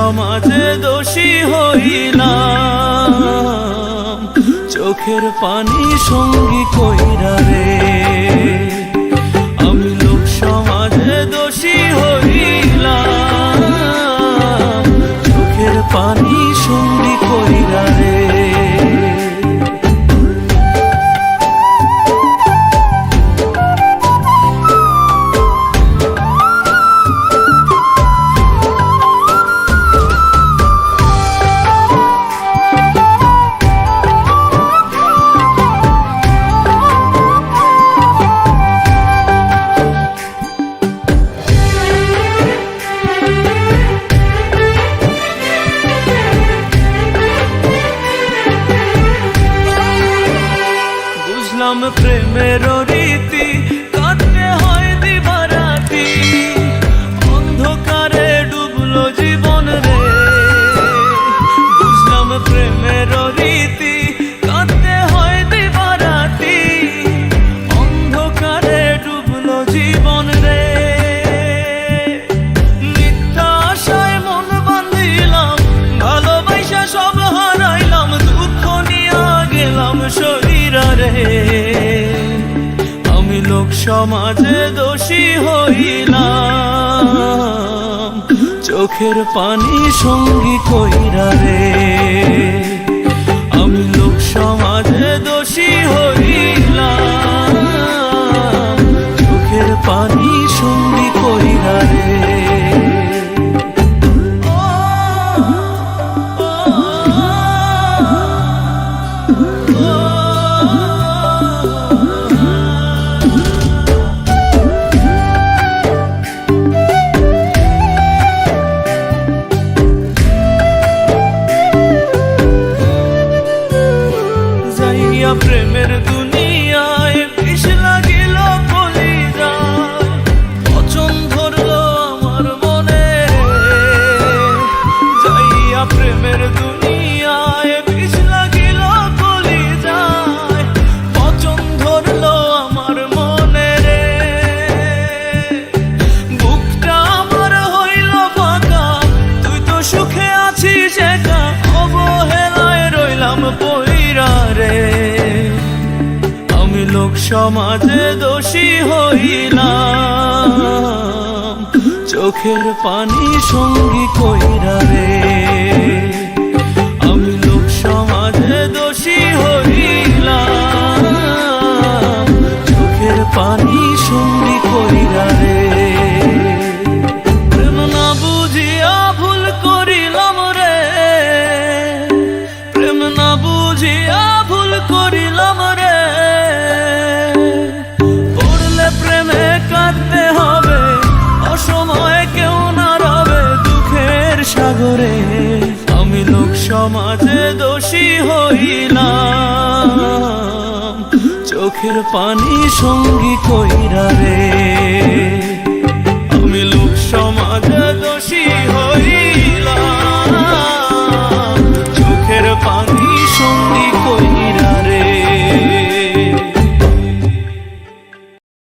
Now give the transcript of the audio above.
সমাজে দোষী হইলাম। চোখের পানি সঙ্গী কইরা রে। আমি লোক সমাজে দোষী হইলাম। চোখের পানি সঙ্গী কইরা রে। বুঝলাম প্রেমের রীতি। সমাজে দোষী হইলাম চোখের পানি সঙ্গী কইরা রে আমি লোক সমাজে দোষী হইলাম চোখের পানি সঙ্গী কইরা রে যাইয়া পইরা রে। আমি লোক সমাজে দোষী হইলাম। চোখের পানি সঙ্গী কইরা রে। সমাজে দোষী হইলাম। চোখের পানি সঙ্গী কইরা রে। আমি লোক সমাজে